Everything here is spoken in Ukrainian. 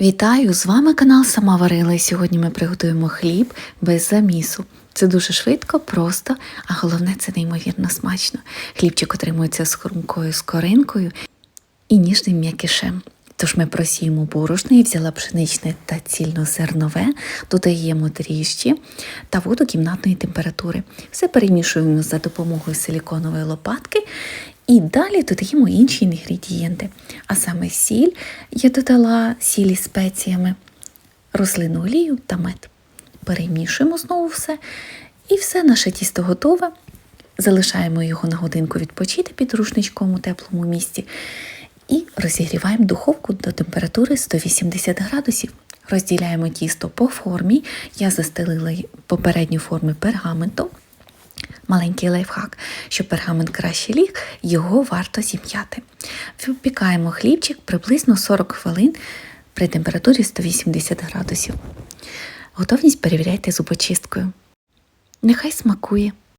Вітаю! З вами канал Сама Варила і сьогодні ми приготуємо хліб без замісу. Це дуже швидко, просто, а головне це неймовірно смачно. Хлібчик отримується з хрумкою скоринкою і ніжним м'якишем. Тож ми просіємо борошно, я взяла пшеничне та цільнозернове, додаємо дріжджі та воду кімнатної температури. Все перемішуємо за допомогою силіконової лопатки і далі додаємо інші інгредієнти. А саме сіль, я додала сіль із спеціями, рослинну олію та мед. Перемішуємо знову все. І все, наше тісто готове. Залишаємо його на годинку відпочити під рушничком у теплому місці. І розігріваємо духовку до температури 180 градусів. Розділяємо тісто по формі. Я застелила попередню форми пергаментом. Маленький лайфхак, щоб пергамент краще ліг, його варто зім'яти. Випікаємо хлібчик приблизно 40 хвилин при температурі 180 градусів. Готовність перевіряйте зубочисткою. Нехай смакує.